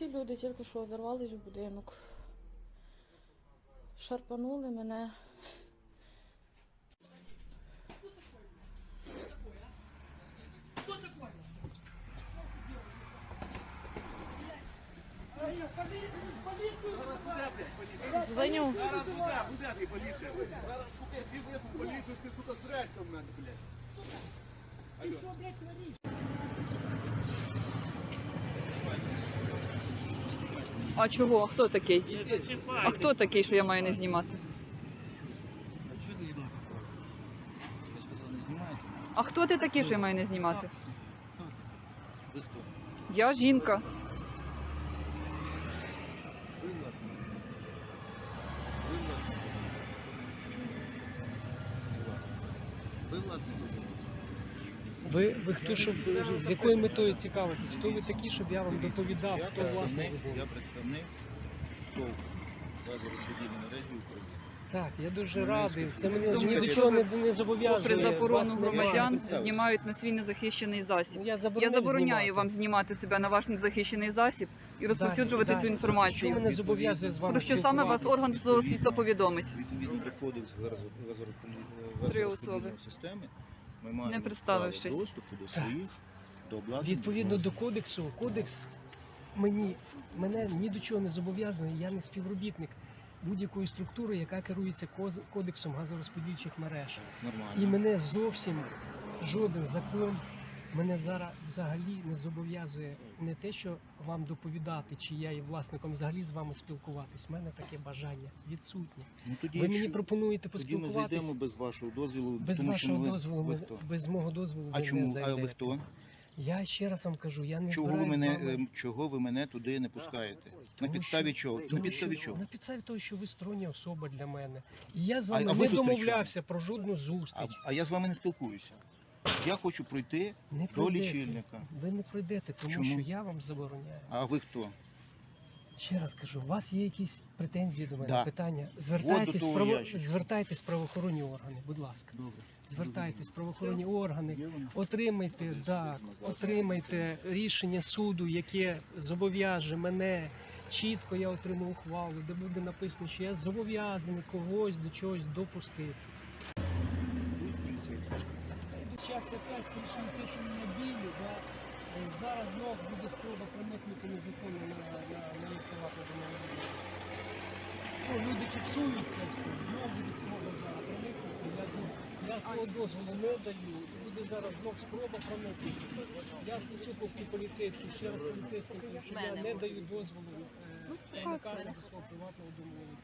Ці люди тільки що увірвались в будинок. Шарпанули мене. Дзвоню. Зараз буде, буде ти поліція. Зараз, сука, я поліцію, ж ти, сука, срешся в мене, блядь. А чого? А хто такий? А хто такий, що я маю не знімати? А что ты ебал такое? Я сказал, не снимайте. А хто ти такий, що я маю не знімати? Кто ты? Вы кто? Я жінка. Ви, ви хто, щоб з якою метою цікавитесь? Хто ви такі, щоб я вам доповідав, Я хто представник, будинку? я представник газорозподільної мережі України. Так, я дуже радий. Це мене ні до чого не, не зобов'язує. Попри заборону Вас громадян знімають на свій незахищений засіб. Ну, Я, Я забороняю знімати. вам знімати себе на ваш незахищений засіб і розповсюджувати цю інформацію. Що мене зобов'язує з вами Про що саме вас орган судового слідства повідомить? Відповідно газорозподільної Три особи. системи ми маємо Не представившись. право доступу до своїх, до обладнання. Відповідно до кодексу, кодекс мені мене ні до чого не зобов'язаний. Я не співробітник будь-якої структури, яка керується коз- кодексом газорозподільчих мереж. Нормально. І мене зовсім жоден закон мене зараз взагалі не зобов'язує не те, що вам доповідати, чи я є власником, взагалі з вами спілкуватись. У мене таке бажання відсутнє. Ну, тоді, Ви мені якщо- пропонуєте Тоді ми поспілкуватись зайдемо без вашого дозволу. без тому що вашого ми- дозволу. ви ми- хто? без мого дозволу А ви не чому? А зайдете. ви хто? Я ще раз вам кажу, я не Чого ви збираюсь мене з вами- ем, чого ви мене туди не пускаєте? На Тому підставі що- чого? На тому підставі що- чого? На підставі того, що ви стороння особа для мене. І я з А- вами а ви не тут при домовлявся про жодну А, зустріч. а я з вами не спілкуюся. Я хочу пройти Не до пройдете. лічильника. Ви не пройдете, тому Чому? що я вам забороняю. А ви хто? Ще раз кажу, у вас є якісь претензії до мене, Да. питання. Звертайтесь, того право... ящичка. звертайтесь в правоохоронні органи, будь ласка. Добре. Звертайтесь в правоохоронні органи. Є вони? Отримайте, так, отримайте рішення суду, яке зобов'яже мене. Чітко я отримав ухвалу, де буде написано, що я зобов'язаний когось до чогось допустити. Зараз опять прийшли те, що мене били, да? Зараз знов буде спроба проникнути незаконно на, на, на їх приватне домовлення. Ну, люди фіксують це все, знов буде спроба зараз проникнути. Я, я свого дозволу не даю, буде зараз знов спроба проникнути. Я в присутності поліцейських, ще раз поліцейським кажу, що я не даю дозволу е, проникати до свого приватного домовлення.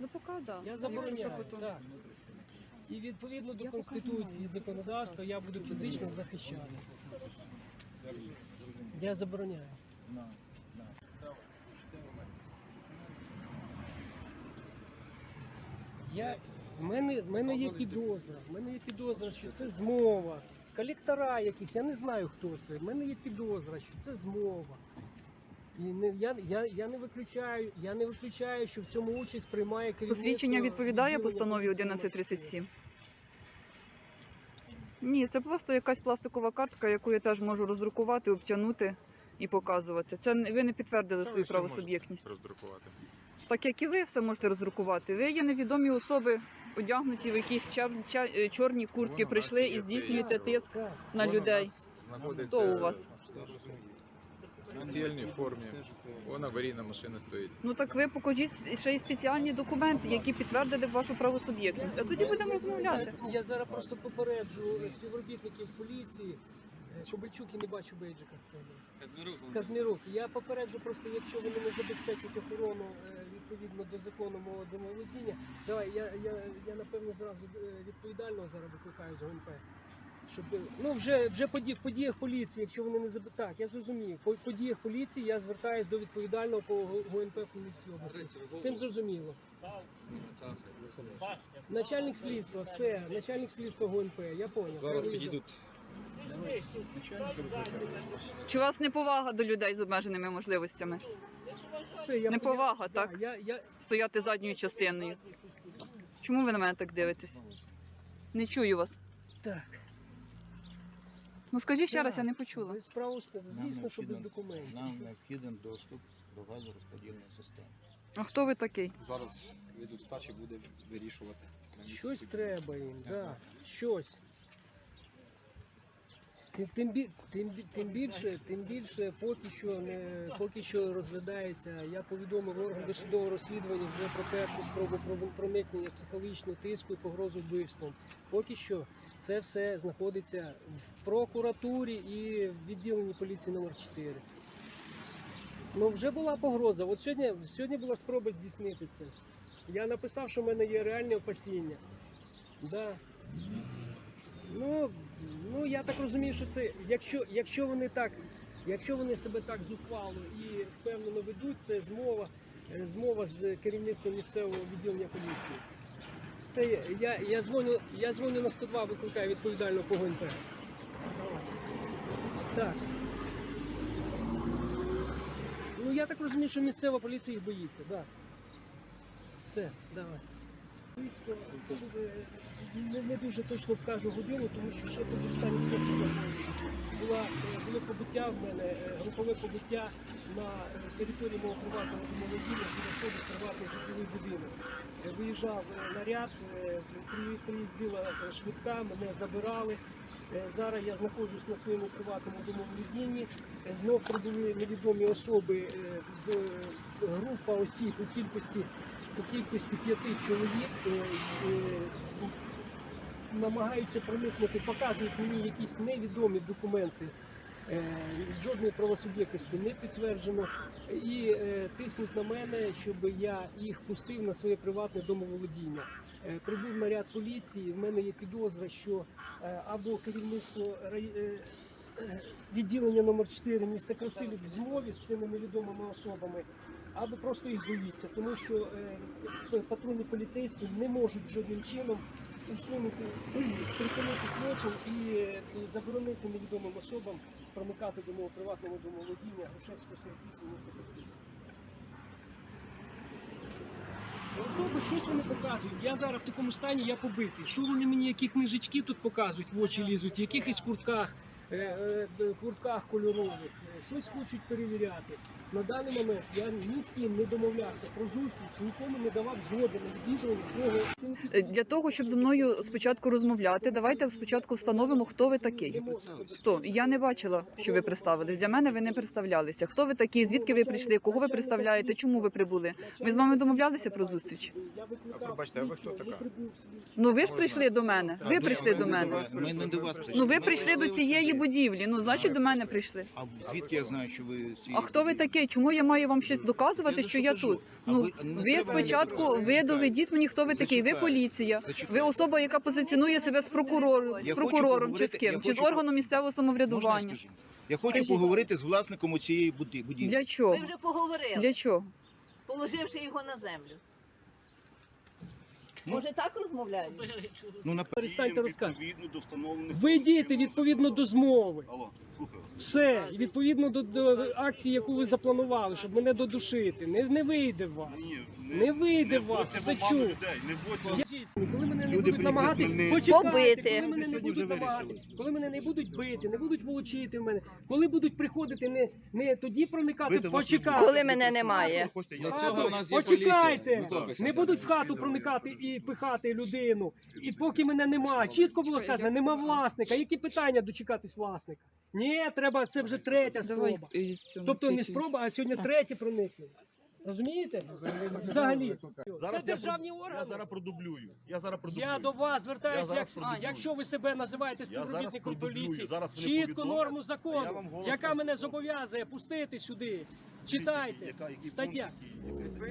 Ну поки да. Я забороняю, так. І відповідно до Конституції і законодавства я буду фізично захищати. Я забороняю. Я, в мене, в мене є підозра. В мене є підозра, що це змова. Колектора якісь, я не знаю хто це. В мене є підозра, що це змова. І не, я, я, я, не виключаю, я не виключаю, що в цьому участь приймає керівництво. Посвідчення відповідає відділення постанові поліції 1137? Ні, це просто якась пластикова картка, яку я теж можу роздрукувати, обтягнути і показувати. Це ви не підтвердили свою правосуб'єктність. роздрукувати. Так як і ви все можете роздрукувати. Ви є невідомі особи, одягнуті в якісь чар- ча- е, чорні куртки, у прийшли і є здійснюєте цей- тиск на у людей. нас знаходиться Хто у вас? в спеціальній формі. Вон аварійна машина стоїть. Ну так ви покажіть ще й спеціальні документи, які підтвердили вашу правосуб'єктність. А тоді будемо розмовляти. Я зараз просто попереджу співробітників поліції. Е, Кобальчук і не бачу бейджика. Казмірук. Казмірук. Я попереджу просто, якщо вони не забезпечують охорону е, відповідно до закону мого домоволодіння. Давай, я, я, я напевно зразу е, відповідального зараз викликаю з ГУНП. Щоб, ну вже, вже по, по діях поліції, якщо вони не заб... Так, я зрозумів. По, по діях поліції я звертаюсь до відповідального по ГУНП в області. З цим зрозуміло. Начальник слідства, все, начальник слідства ГУНП, я поняв. Зараз Я підійдуть. Чи у вас неповага до людей з обмеженими можливостями? Все, я Неповага, я, так? Я, я, Стояти задньою частиною. Чому ви на мене так дивитесь? Не чую вас. так. Ну скажіть ще раз, я не почула. Без прав, звісно, що без документів. Нам необхіден доступ до газорозподільної системи. А хто ви такий? Зараз від стачі буде вирішувати. Щось треба їм, так. Да. Щось. Тим, тим, тим, більше, тим більше поки що не поки що розглядається. Я повідомив орган досудового розслідування вже про першу спробу про- проникнення психологічного тиску і погрозу вбивством. Поки що це все знаходиться в прокуратурі і в відділенні поліції номер 4 Ну вже була погроза. От сьогодні, сьогодні була спроба здійснити це. Я написав, що в мене є реальне опасіння. Да. Ну, ну я так розумію, що це, якщо, якщо вони так, якщо вони себе так зухвало і впевнено ведуть, це змова, е, змова з керівництвом місцевого відділення поліції. Це я, я дзвоню, я дзвоню на 102, викликаю відповідального по. Так. Ну я так розумію, що місцева поліція їх боїться, так. Да. Все, давай. Близько, не, дуже точно вкажу годину, тому що ще тут в стані е, було побиття в мене, е, групове побиття на території мого приватного домоводіння, де знаходить приватний житловий будинок. Е, Виїжджав е, наряд, приїздила швидка, мене забирали. Зараз я знаходжусь на своєму приватному домоволодінні. Знов прибули невідомі особи, в- група осіб у кількості у кількості п'яти чоловік е, е, намагаються проникнути, показують мені якісь невідомі документи. е, Жодної правосуб'єктності не підтверджено і тиснуть на мене, щоб я їх пустив на своє приватне домоволодіння. Прибув наряд поліції. В мене є підозра, що або керівництво відділення номер 4 міста Красилів в змові з цими невідомими особами, або просто їх боїться, тому що е, патрульні поліцейські не можуть жодним чином усунути, припинити злочин і, е, заборонити невідомим особам проникати до мого приватного домоволодіння Грушевського 48 міста Красилів. Особи щось вони показують. Я зараз в такому стані, я побитий. Що вони мені, які книжечки тут показують, в очі лізуть, в якихось куртках, куртках кольорових, е, щось хочуть перевіряти. На даний момент я ні з ким не домовлявся про зустріч, нікому не давав згоди на відвідування свого Е, Для того, щоб зі мною спочатку розмовляти, давайте спочатку встановимо, хто ви такий. Хто? Я не бачила, що ви представились. Для мене ви не представлялися. Хто ви такі? Звідки ви прийшли? Кого ви представляєте? Чому ви прибули? Ми з вами домовлялися про зустріч? Я А, пробачте, а ви хто така? Ну ви ж прийшли до мене. Ви прийшли до мене. Ми не до вас прийшли. Ну ви прийшли до цієї будівлі. Ну значить до мене прийшли. А звідки я знаю, що ви А хто ви будівлі? Такий? Чому я маю вам щось доказувати, Я що я кажу. тут? А Ну ви- ви спочатку ви доведіть мені, хто ви такий. Ви поліція. Ви особа, яка позиціонує себе з прокурором, з прокурором чи з ким, чи з органом місцевого самоврядування. Я хочу Скажіть. поговорити з власником цієї будівлі. Для чого? Ви вже поговорили, Для чого? положивши його на землю. Ну. Може так розмовляють? Ну, на Перестаньте розказувати. Відповідно до встановлених... Ви дієте відповідно до змови. Алло, слухаю. Все, і відповідно до, до акції, яку ви запланували, щоб мене додушити. Не, не вийде в вас. Ні, Не вийде вас, це чув. Коли мене не будуть намагати почекайте, Побити. коли мене не будуть намагати, коли мене не будуть бити, не будуть волочити в мене, коли будуть приходити не, не тоді проникати, Бити почекайте. Коли мене немає. Для цього в нас є Почекайте. Ну, добре, не будуть в хату проникати і пихати людину. І поки мене немає, чітко було сказано, нема власника. Які питання дочекатись власника? Ні, треба, це вже третя спроба. Тобто не спроба, а сьогодні третє проникнення. Розумієте? Взагалі. Зараз Це державні органи. Я зараз продублюю. Я зараз продублюю. Я до вас звертаюся, як, продублюю. якщо ви себе називаєте співробітником поліції, Зараз вони норму закону, яка мене зобов'язує пустити сюди. Читайте. Стаття.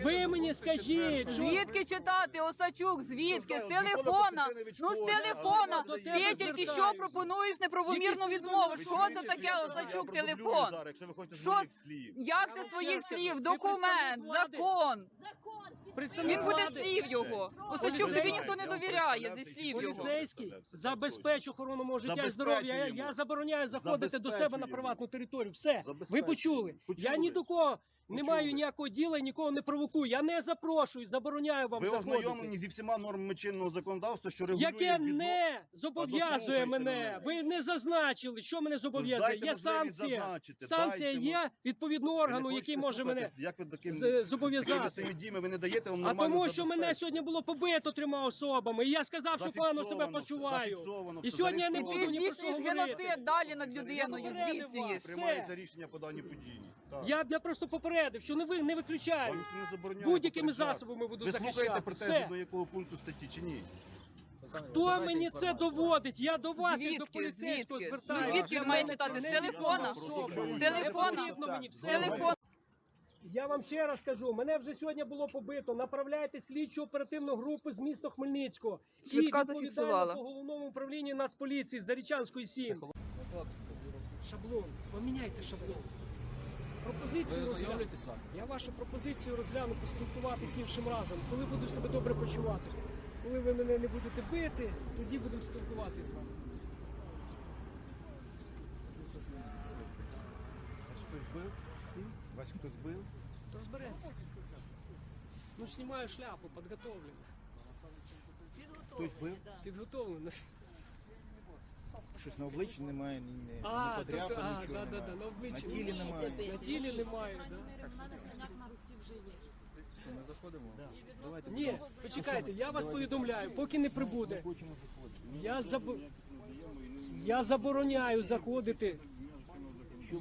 Ви мені скажіть, що Звідки читати, Осачук? Звідки? З телефона? Ну з телефона. Ти тільки що пропонуєш неправомірну відмову. Що це таке, Осачук, телефон? якщо ви хочете Що- слів. Як це раз слів? Документ. закон. Він буде слів його. Осадчук тобі ніхто не довіряє зі слів його. Поліцейський забезпечу охорону мого життя і здоров'я. Я, забороняю заходити до себе на приватну територію. Все, ви почули. Я ні до кого Whoa не Почули. маю ніякого діла і нікого не провокую. Я не запрошую, забороняю вам Ви заходити. ознайомлені зі всіма нормами чинного законодавства, що регулює Яке відно- не зобов'язує мене. мене. Ви не зазначили, що мене зобов'язує. Є санкція. зазначити. Санкція Дайте є відповідного органу, який може слухати? мене Як ви таким з- зобов'язати. своїми діями ви не даєте вам А тому, що мене сьогодні було побито трьома особами, і я сказав, що погано себе Зафіксовано все, почуваю. І сьогодні я не буду ні про що говорити. геноцид далі над людиною. Приймається рішення по даній події. Я, я просто попередив, що не ви не виключаю. Не Будь-якими попереджати. засобами буду Ви слухаєте захищати. претензії Все. до якого пункту статті чи ні? Хто мені це доводить? Я до вас, як до Звідки? поліцейського Звідки? звертаюся. Ну, звідки Для він має мене читати? З телефона? З телефона? все. Телефон. Я вам ще раз кажу, мене вже сьогодні було побито. Направляйте слідчу оперативну групу з міста Хмельницького і Швидка відповідально зафіксувала. по головному управлінню Нацполіції з Зарічанської 7. Шаблон, поміняйте шаблон. Пропозицію розгляну. Я вашу пропозицію розгляну поспілкуватися іншим разом, коли буду себе добре почувати. Коли ви мене не будете бити, тоді будемо спілкуватися з вами. Вас хтось бив? Розберемося. Ну, знімаю шляпу, підготовлено. Хтось бив? Підготовлено. Щось на обличчі немає, ні, ні, А, ні тобто, подряпа, а, нічого да, да, немає. да, на обличчі. На тілі немає. На тілі немає, да. Що, ми заходимо? Давайте. Ні, почекайте, я вас повідомляю, поки не прибуде. Хочемо заходити. Я заб... Я забороняю заходити.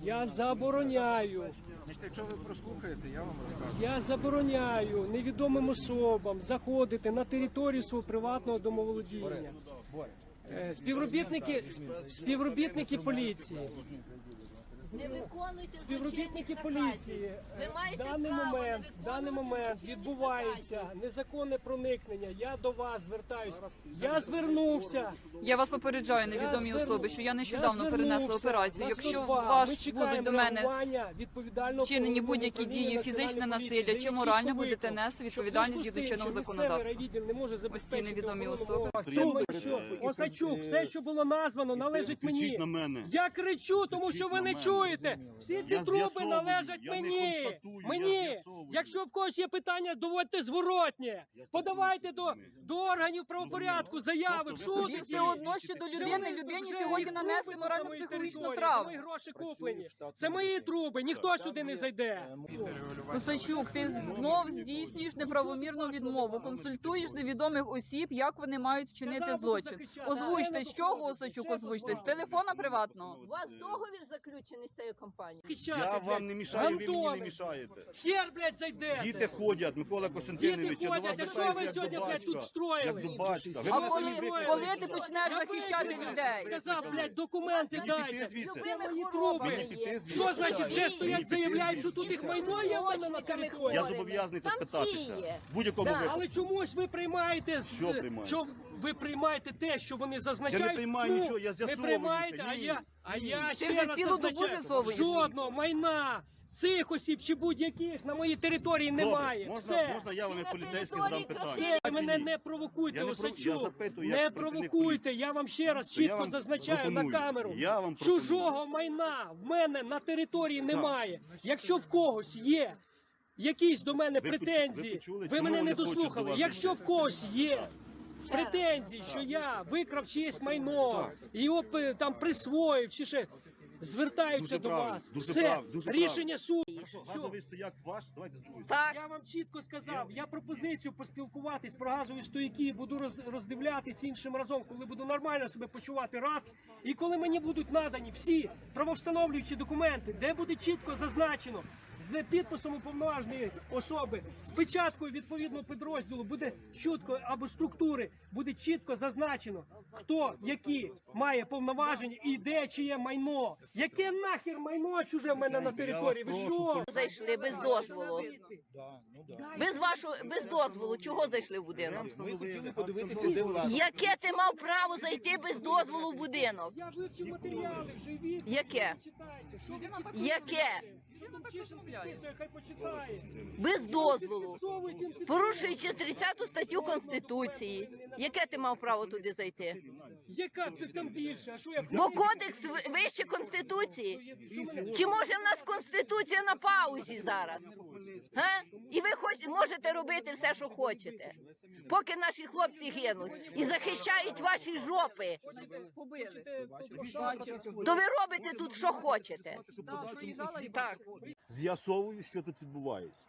Я забороняю. Значить, якщо ви прослухаєте, я вам розкажу. Я забороняю невідомим особам заходити на територію свого приватного домоволодіння. Боря. Е, Співробітники, співробітники поліції. Не виконуйте Співробітники злочинних поліції наказів. Ви е, в маєте даний право не момент, в даний виконувати момент злочинних відбувається наказів. незаконне проникнення. Я до вас звертаюсь. Я звернувся. Я вас попереджаю, невідомі особи, що я нещодавно перенесла операцію. Якщо ваш будуть до мене вчинені будь-які дії, фізичне насилля чи моральне, будете нести відповідальність згідно чинного законодавства. не може забезпечити невідомі охорону особи. мого- Що, що, Осачук, все, що було названо, належить кричіть мені. на мене. Я кричу, тому що ви не чуєте. Всі ці Я труби з'ясовую, належать я не мені. констатую, з'ясовую. Якщо в когось є питання, доводьте зворотнє. Подавайте до, до органів правопорядку заяви в Тобто суд. ви все одно, що до людини, людині сьогодні нанесли труби морально-психологічну на травму. За мої гроші куплені. Це мої труби, ніхто сюди не зайде. Косачук, ти знов здійснюєш неправомірну відмову, консультуєш невідомих осіб, як вони мають вчинити злочин. Озвучте, з чого Осачук озвучте? З телефона приватного? У вас договір заключений з цією компанією? Я вам не мішаю, ви мені не мішаєте. Хер, блядь, зайде. Діти ходять, Микола Костянтинович, Діти до вас ходять, а що ви як сьогодні, до блядь, тут батька. строїли? Як до батька. Ви А коли, коли ти почнеш Я захищати людей? Сказав, блядь, документи дайте. звідси. Це мої труби. Піти звідси. Що значить, вже стоять, заявляють, що тут їх майно є в мене на території? Я зобов'язаний це Там спитатися. є. В будь-якому Да. випадку. Але чомусь ви приймаєте з- Що приймаю? що ви приймаєте те, що вони зазначають. Я не приймаю Ну, нічого, я Не з'ясовую приймаєте, ще. а Ні. я, а я Ти ще вже раз цілу добу зазначаю, з'ясовуєш. жодного майна цих осіб чи будь-яких на моїй території Добре, немає. Можна, Все. можна я вам як поліцейський задам питання? Все, Чи мене ні? не провокуйте, Я не запитую, як Не працівник провокуйте. Я вам ще раз То я чітко вам зазначаю на пропоную. камеру. Я вам Чужого майна в мене на території немає. Якщо в когось є якісь до мене Ви почу- претензії, ви почули, ви чому мене не дослухали. вас Якщо в когось є претензії, що я викрав чиєсь майно, його пи- там присвоїв, чи ще звертаються Дуже до правильно, вас. дуже Все, прав- дуже рішення суду. Все. Газовий стояк ваш, давайте з другої Так. Я вам чітко сказав, я пропозицію поспілкуватись про газові стояки буду роз- роздивлятись іншим разом, коли буду нормально себе почувати раз. І коли мені будуть надані всі правовстановлюючі документи, де буде чітко зазначено з підписом уповноваженої особи, з печаткою відповідного підрозділу буде чітко або структури, буде чітко зазначено, хто які має повноваження і де чиє майно. Яке нахер майно чуже в мене на території? Ви що? Чого? Зайшли без дозволу. Без вашого без дозволу. Чого зайшли в будинок? Ми хотіли подивитися, де влада. Яке ти мав право зайти без дозволу в будинок? Я вивчив матеріали, вже від. Яке? Яке? Почитає. Без дозволу. Порушуючи 30 статтю Конституції. Яке ти мав право туди зайти? Яка ти там більше? А що я Бо кодекс вище Конституції. Чи може в нас Конституція на паузі зараз? Га? І ви хоч можете робити все, що хочете, поки наші хлопці гинуть і захищають ваші жопи. То ви робите тут, що хочете. Так. З'ясовую, що тут відбувається.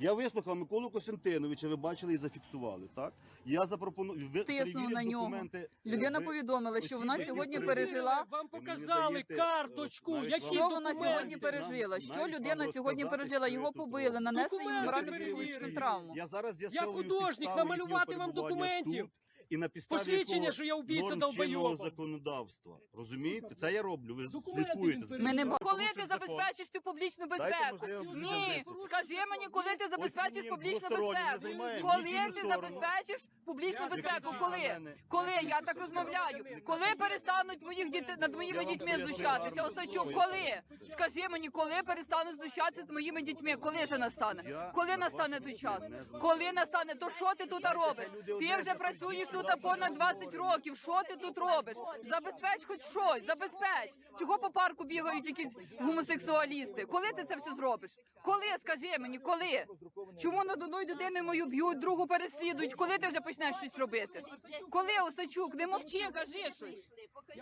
Я вислухав Миколу Костянтиновича, ви бачили і зафіксували, так? Я запропоную ви Тиснув на нього. документи. Людина Ви- повідомила, що вона сьогодні пережила. Вам показали карточку. навіть Які Що вона сьогодні пережила? Що людина сьогодні пережила? Його побили, нанесли йому морально психологічну травму. Я зараз я художник намалювати вам документів. тут І на підставі Посвідчення, якого що я убійця норм чинного долбойоба. законодавства. Розумієте? Це я роблю. Ви Документи слідкуєте він Ми не цим. коли ти закон. забезпечиш цю публічну безпеку? Ні, скажи мені, коли ти забезпечиш публічну двосторонньо не безпеку? займаємо Коли нічию ти сторону. забезпечиш публічну Я безпеку? Коли? мене. Коли я так розмовляю? Коли перестануть моїх дітей над моїми Я вам дітьми поясню знущатися? Осачук, коли? Скажи мені, коли перестануть знущатися з моїми дітьми? Коли це настане? Я Коли настане той час? не. Коли настане? То що ти тут робиш? Ти вже працюєш тут понад 20 років. Що ти тут робиш? Забезпеч хоч щось, забезпеч. Чого по парку бігають якісь гомосексуалісти? Коли ти це все зробиш? Коли скажи мені, коли? Чому над одною дитиною мою б'ють, другу переслідують? Коли ти вже почнеш щось робити? Коли Осачук? Не мовчи, кажи щось.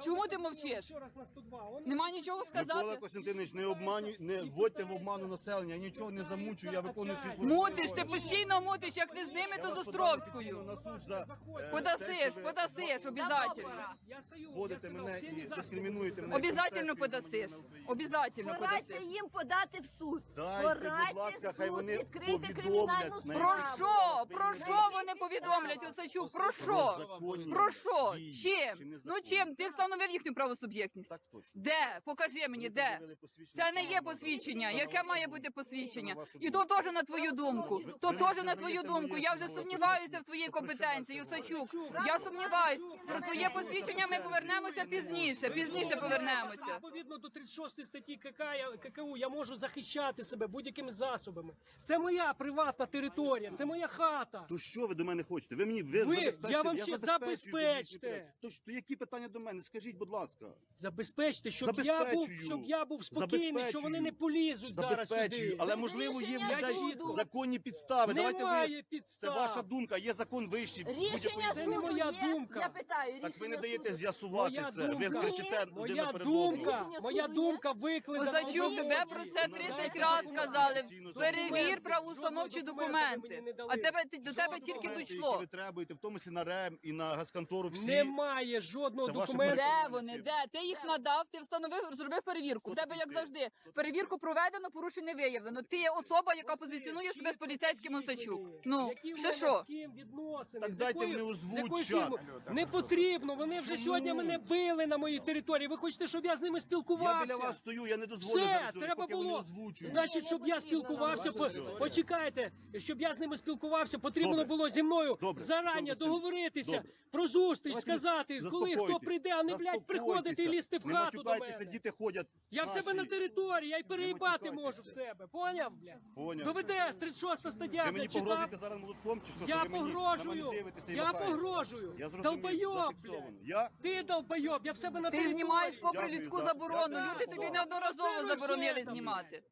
Чому ти мовчиш? Ще раз на 102. Он- Нема нічого Микола сказати. Костянтинович, не обманюй, не вводьте в обману населення, я нічого не замучу, я виконую свій службовий Мутиш, ти постійно мутиш, як не з ними, то з Островською. на суд за, е, Подасиш, подасиш, обязательно. Я стою. Вводите мене і дискримінуєте мене. Обязательно подасиш. Обязательно Порадьте подасиш. їм подати в суд. Дайте, будь ласка, хай суд, вони відкрийте повідомлять. кримінальну на Про що? Про що вони повідомлять Осачук? Про що? законні Про що? дії, чи Чим? Ну незаконні. чим? Ти встановив їхню правосуб'єктність? Так точно. Де? Покажи мені, де? посвідчення Це не є посвідчення. Яке має бути вашу посвідчення? І то теж на твою думку. То теж на твою думку. Я вже сумніваюся в твоїй компетенції, Осачук. Я сумніваюсь. Про твоє посвідчення ми повернемося пізніше. Пізніше повернемося. Відповідно до 36 статті КК, я- ККУ я можу захищати себе будь-якими засобами. Це моя приватна територія, це моя хата. То що ви до мене хочете? Ви мені ви, Ви, забезпечте, я вам ще забезпечую забезпечте. публічний порядок. То, то які питання до мене? Скажіть, будь ласка. Забезпечте, щоб я був, Забезпечую. щоб я був спокійний, що вони не полізуть зараз Забезпечую. сюди. Але можливо є в Рішення людей суду. законні підстави. Давайте Немає ви. підстав. Це ваша думка, є закон вищий. Рішення будь-якої Це не суду моя є. думка. Я питаю, рішення Так ви не даєте суду. з'ясувати Моя це. Ви думка. кричите один Моя наперед одним. думка, Рішення моя суду є? думка викладена. Осачук, в тебе про це 30 разів сказали. Перевір правоустановчі документи. А тебе до тебе тільки Документи, дійшло. які ви требуєте, в тому числі на РЕМ і на газконтору всі. Немає жодного Це ваше документу. Де вони? Де? Ти їх надав, ти встановив, зробив перевірку. В тебе, як завжди, перевірку проведено, порушень не виявлено. Ти є особа, яка позиціонує себе з поліцейським Осачук. Ну, Які в ще мене що? з ким відносини? Так з дайте якою- мені з якою озвучать. Не потрібно. Вони вже Чому? сьогодні мене били на моїй території. Ви хочете, щоб я з ними спілкувався? Я біля вас стою, я не дозволю Все, зараз цього, треба поки було. озвучують. Значить, щоб я спілкувався, по... Почекайте, щоб я з ними спілкувався, потрібно Добре. було зі мною Добре. зарані Добре. договоритися Добре. про зустріч, сказати, коли хто заспокойтесь, прийде, а не блядь приходити і лізти в Не хату до матюкайтеся, мене. діти ходять. Я в себе наші. на території, я й переїбати можу в себе. Поняв, блядь? Поняв. Доведеш, 36 стаття, Ви мені блядь, читав. погрожуєте зараз молотком чи що? Я ви мені на погрожую, дивитеся і я махаєте? Погрожую. Я зрозумів, Долбойоб, зафіксовано. блядь. Я Ти долбойоб, я в себе на Ти території. знімаєш попри Дякую людську за- заборону. дякую Люди за тобі увагу. неодноразово Провоцируєш заборонили знімати.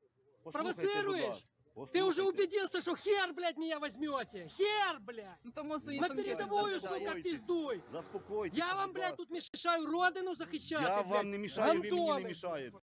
Послухайте, Провоцируєш? ласка. Ты уже убедился, что хер, блядь, меня возьмете. Хер, блядь. Ну тому свої На там передовую, сука, пиздуй. Заспокойтесь. Я вам, будь блядь, ласка. тут мешаю родину захищати. Я блядь. вам не мішаю, ви мені не Гандони. мішаєте.